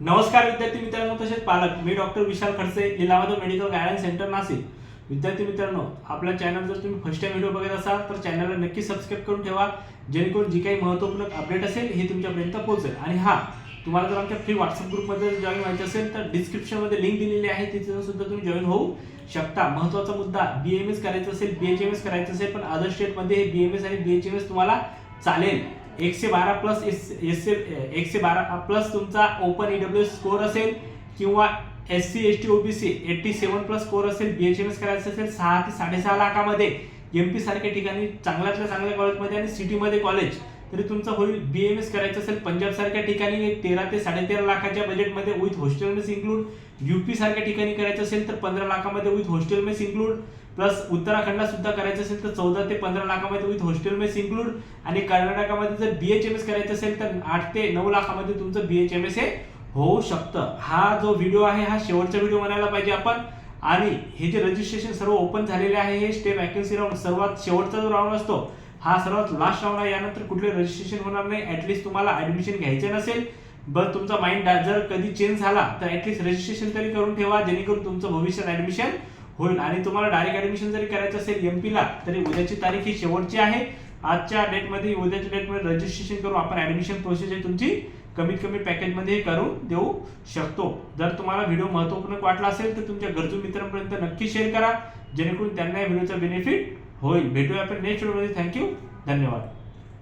नमस्कार विद्यार्थी मित्रांनो तसेच पालक. मी डॉक्टर विशाल खडसे लिलावादो मेडिकल गायडन्स सेंटर नाशिक. विद्यार्थी मित्रांनो आपल्या चॅनल जर तुम्ही फर्स्ट टाइम व्हिडिओ बघत असाल तर चॅनलला नक्की सबस्क्राईब करून ठेवा. जेणेकरून जी काही महत्त्वपूर्ण अपडेट असेल हे तुमच्यापर्यंत पोहोचेल. आणि हा तुम्हाला जर आमच्या फ्री व्हॉट्सअप ग्रुपमध्ये जॉईन व्हायचं असेल तर डिस्क्रिप्शनमध्ये लिंक दिलेली आहे. तिथे सुद्धा तुम्ही जॉईन होऊ शकता. महत्त्वाचा मुद्दा बी एम एस करायचं असेल बी एच एम एस करायचं असेल पण अदर स्टेटमध्ये बी एम एस आणि बी एच एम एस तुम्हाला चालेल. एकशे बारा प्लस एस एस एकशे बारा प्लस तुमचा ओपन ईडब्ल्यू डब्ल्यू स्कोर असेल किंवा S C S T OBC eighty seven plus score असेल बी एच एम एस करायचं असेल सहा ते साडेसहा लाखामध्ये एम पी सारख्या ठिकाणी चांगल्यातल्या चांगल्या कॉलेजमध्ये आणि सिटीमध्ये कॉलेज तरी तुमचं होईल बी एम एस करायचं असेल पंजाबसारख्या ठिकाणी एक तेरा ते साडेतेरा लाखाच्या बजेटमध्ये with hostel mess include UP सारख्या ठिकाणी करायचं असेल तर पंधरा लाखामध्ये with hostel mess include plus उत्तराखंडला सुद्धा करायचं असेल तर चौदा ते पंधरा लाखामध्ये विथ हॉस्टेल मेस इन्क्लूड आणि कर्नाटकामध्ये जर बी एच एम एस करायचं असेल तर आठ ते नऊ लाखामध्ये तुमचं बी एच एम एस हे होऊ शकतं. हा जो व्हिडिओ आहे हा शेवटचा व्हिडिओ म्हणायला पाहिजे आपण. आणि हे जे रजिस्ट्रेशन सर्व ओपन झालेले आहे हे स्टे वॅकन्सी राऊंड सर्वात शेवटचा जो राऊंड असतो हा सर्वात लास्ट राऊंड आहे. यानंतर कुठले रजिस्ट्रेशन होणार नाही. ऍटलीस्ट तुम्हाला ऍडमिशन घ्यायचे नसेल बरं तुमचा माइंड जर कधी चेंज झाला तर ऍटलीस्ट रजिस्ट्रेशन तरी करून ठेवा जेणेकरून तुमचं भविष्यात ऍडमिशन होईल. आणि तुम्हाला डायरेक्ट ऍडमिशन जरी करायचं असेल एम पीला तरी उद्याची तारीख ही शेवटची आहे. आजच्या डेटमध्ये उद्याच्या डेटमध्ये रजिस्ट्रेशन करून आपण ऍडमिशन प्रोसेस आहे तुमची कमीत कमी पॅकेजमध्ये करून देऊ शकतो. जर तुम्हाला व्हिडिओ महत्त्वपूर्ण वाटला असेल तर तुमच्या गरजू मित्रांपर्यंत नक्की शेअर करा. जेणेकरून त्यांना या व्हिडिओचा बेनिफिट होईल. भेटूया आपण नेक्स्ट व्हिडिओमध्ये थँक्यू धन्यवाद.